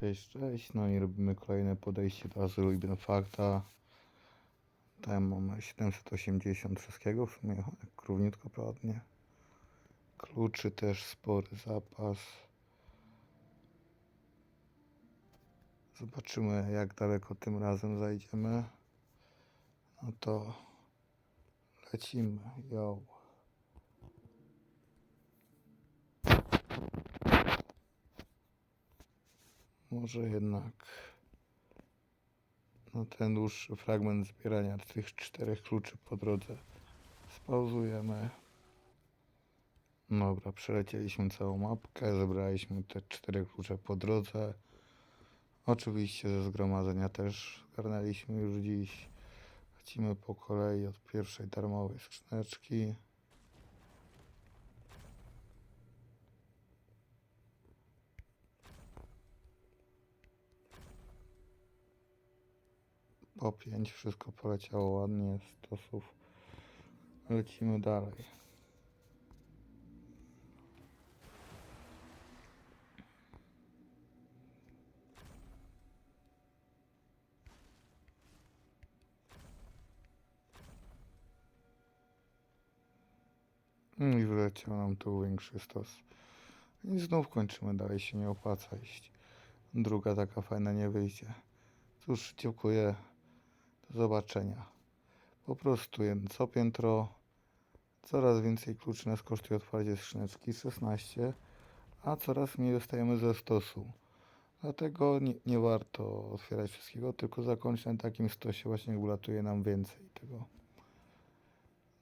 Cześć, cześć. No i robimy kolejne podejście do Azylu i Benefakta. Tam mamy 780 wszystkiego, w sumie równiutko ładnie. Kluczy też spory zapas. Zobaczymy jak daleko tym razem zajdziemy. No to lecimy. Yo. Może jednak na ten dłuższy fragment zbierania tych czterech kluczy po drodze spauzujemy. Dobra, przelecieliśmy całą mapkę, zebraliśmy te cztery klucze po drodze. Oczywiście ze zgromadzenia też zgarnęliśmy już dziś. Lecimy po kolei od pierwszej darmowej skrzyneczki. Po pięć wszystko poleciało ładnie, stosów. Lecimy dalej. I wyleciał nam tu większy stos. I znów kończymy, dalej się nie opłaca iść. Druga taka fajna nie wyjdzie. Cóż, dziękuję. Zobaczenia. Po prostu co piętro. Coraz więcej kluczy nas kosztuje otwarcie skrzyneczki 16, a coraz mniej dostajemy ze stosu. Dlatego nie, nie warto otwierać wszystkiego, tylko zakończyć na takim stosie właśnie, ulatuje nam więcej tego.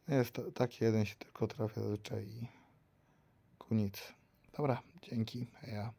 Jest taki jeden się tylko trafia zazwyczaj i ku nic. Dobra, dzięki, heja.